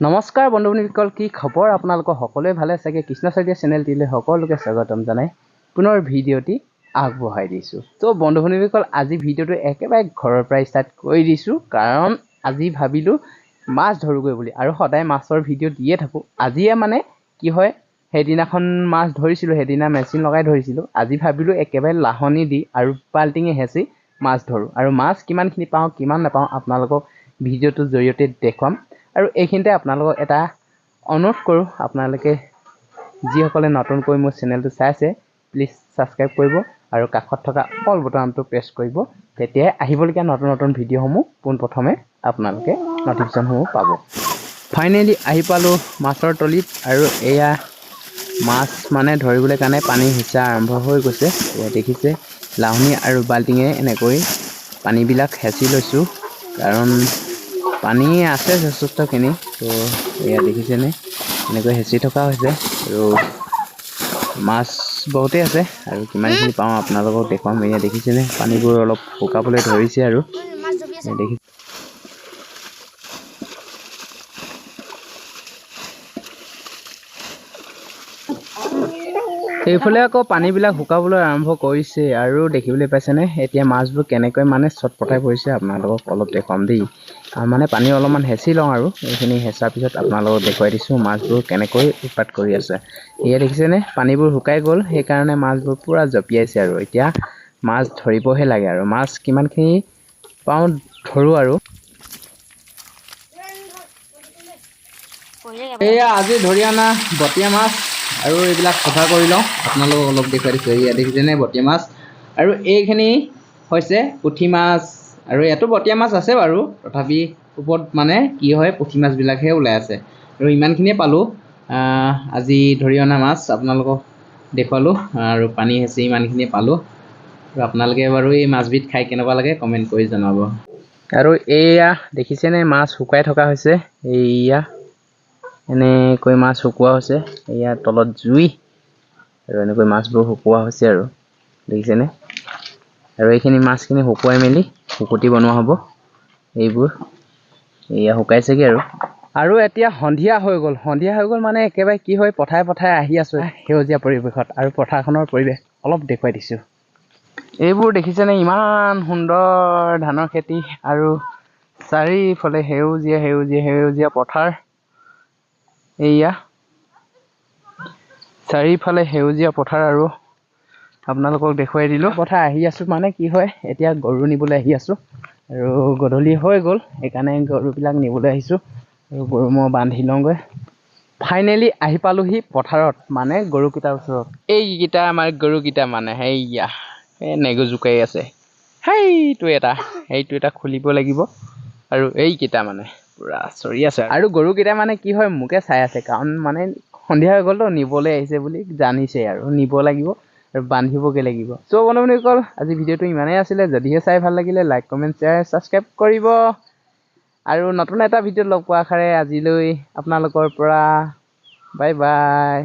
নমস্কাৰ বন্ধু বান্ধৱীসকল কি খবৰ আপোনালোকৰ সকলোৱে? ভালে চাগে? কৃষ্ণ শইকীয়া চেনেলটিলৈ সকলোকে স্বাগতম জনাই পুনৰ ভিডিঅ'টি আগবঢ়াই দিছোঁ। ত' বন্ধু বান্ধৱীসকল আজি ভিডিঅ'টো একেবাৰে ঘৰৰ পৰাই ষ্টাৰ্ট কৰি দিছোঁ কাৰণ আজি ভাবিলোঁ মাছ ধৰোগৈ বুলি আৰু সদায় মাছৰ ভিডিঅ' দিয়ে থাকোঁ। আজিয়ে মানে কি হয় সেইদিনাখন মাছ ধৰিছিলোঁ সেইদিনা মেচিন লগাই ধৰিছিলোঁ। আজি ভাবিলোঁ একেবাৰে লাহনি দি আৰু বাল্টিঙে হেঁচি মাছ ধৰোঁ। আৰু মাছ কিমানখিনি পাওঁ কিমান নাপাওঁ আপোনালোকক ভিডিঅ'টোৰ জৰিয়তে দেখুৱাম। আৰু এইখিনিতে আপোনালোকক এটা অনুৰোধ কৰোঁ আপোনালোকে যিসকলে নতুনকৈ মোৰ চেনেলটো চাইছে প্লিজ ছাবস্ক্ৰাইব কৰিব আৰু কাষত থকা অল বটনটো প্ৰেছ কৰিব। তেতিয়াই আহিবলগীয়া নতুন নতুন ভিডিঅ'সমূহ পোনপ্ৰথমে আপোনালোকে নটিফিকেশ্যনসমূহ পাব। ফাইনেলি আহি পালোঁ মাছৰ তলিত আৰু এয়া মাছ মানে ধৰিবলৈ কাৰণে পানী সিঁচা আৰম্ভ হৈ গৈছে। এয়া দেখিছে লাহনি আৰু বাল্টিঙে এনেকৈ পানীবিলাক হেঁচি লৈছোঁ। কাৰণ পানী আছে যথেষ্টখিনি তো এয়া দেখিছেনে? এনেকৈ হেঁচি থকা হৈছে। আৰু মাছ বহুতেই আছে আৰু কিমানখিনি পাওঁ আপোনালোকক দেখুৱাম। এয়া দেখিছেনে? পানীবোৰ অলপ শুকাবলৈ ধৰিছে আৰু। দেখি সেইফালে আকৌ পানীবিলাক শুকাবলৈ আৰম্ভ কৰিছে আৰু দেখিবলৈ পাইছেনে? এতিয়া মাছবোৰ কেনেকৈ মানে চটপটাই পৰিছে আপোনালোকক অলপ দেখুৱাম দেই। মানে পানী অলপমান হেঁচি লওঁ আৰু। এইখিনি হেঁচাৰ পিছত আপোনালোকক দেখুৱাই দিছোঁ মাছবোৰ কেনেকৈ উৎপাত কৰি আছে। এয়া দেখিছেনে? পানীবোৰ শুকাই গ'ল সেইকাৰণে মাছবোৰ পূৰা জঁপিয়াইছে আৰু। এতিয়া মাছ ধৰিবহে লাগে আৰু। মাছ কিমানখিনি পাওঁ ধৰোঁ আৰু। এয়া আজি ধৰি অনা বটীয়া মাছ আৰু এইবিলাক চফা কৰি লওঁ। আপোনালোকক অলপ দেখুৱাই দিছোঁ। এয়া দেখিছেনে বটীয়া মাছ? আৰু এইখিনি হৈছে পুঠি মাছ আৰু ইয়াতো বটীয়া মাছ আছে বাৰু। তথাপি ওপৰত মানে কি হয় পুঠি মাছবিলাকহে ওলাই আছে। আৰু ইমানখিনিয়ে পালোঁ। আজি ধৰি অনা মাছ আপোনালোকক দেখুৱালোঁ। আৰু পানী হেঁচি ইমানখিনিয়ে পালোঁ। আৰু আপোনালোকে বাৰু এই মাছবিধ খাই কেনেকুৱা লাগে কমেণ্ট কৰি জনাব। আৰু এয়া দেখিছেনে মাছ শুকাই থকা হৈছে? এইয়া এনেকৈ মাছ শুকোৱা হৈছে। এয়া তলত জুই। আৰু এনেকৈ মাছবোৰ শুকোৱা হৈছে আৰু। দেখিছেনে? আৰু এইখিনি মাছখিনি শুকুৱাই মেলি শুকুতি বনোৱা হ'ব। এইবোৰ। এয়া শুকাইছেগৈ আৰু। আৰু এতিয়া সন্ধিয়া হৈ গ'ল। সন্ধিয়া হৈ গ'ল মানে একেবাৰে কি হয় পথাৰে পথাৰে আহি আছোঁ। সেউজীয়া পৰিৱেশত আৰু পথাৰখনৰ পৰিৱেশ অলপ দেখুৱাই দিছোঁ। এইবোৰ দেখিছেনে? ইমান সুন্দৰ ধানৰ খেতি আৰু চাৰিওফালে সেউজীয়া সেউজীয়া সেউজীয়া পথাৰ। এইয়া। চাৰিওফালে সেউজীয়া পথাৰ আৰু আপোনালোকক দেখুৱাই দিলোঁ। পথাৰ আহি আছোঁ মানে কি হয় এতিয়া গৰু নিবলৈ আহি আছোঁ। আৰু গধূলি হৈ গ'ল সেইকাৰণে গৰুবিলাক নিবলৈ আহিছোঁ। আৰু গৰু মই বান্ধি লওঁগৈ। ফাইনেলি আহি পালোহি পথাৰত মানে গৰুকেইটাৰ ওচৰত। এইকেইটা আমাৰ গৰুকেইটা মানে সেইয়া এই নেগু জোকাৰি আছে। সেইটো এটা সেইটো এটা খুলিব লাগিব। আৰু এইকেইটা মানে পূৰা চৰি আছে আৰু। গৰুকেইটা মানে কি হয় মোকে চাই আছে কাৰণ মানে সন্ধিয়া হৈ গ'লতো নিবলৈ আহিছে বুলি জানিছে আৰু নিব লাগিব। বান্ধিবগৈ লাগিব। চ' বন্ধু বান্ধৱীসকল আজি ভিডিঅ'টো ইমানেই আছিলে। যদিহে চাই ভাল লাগিলে লাইক কমেণ্ট শ্বেয়াৰ ছাবস্ক্ৰাইব কৰিব। আৰু নতুন এটা ভিডিঅ'ত লগ পোৱা আশাৰে আজিলৈ আপোনালোকৰ পৰা বাই বাই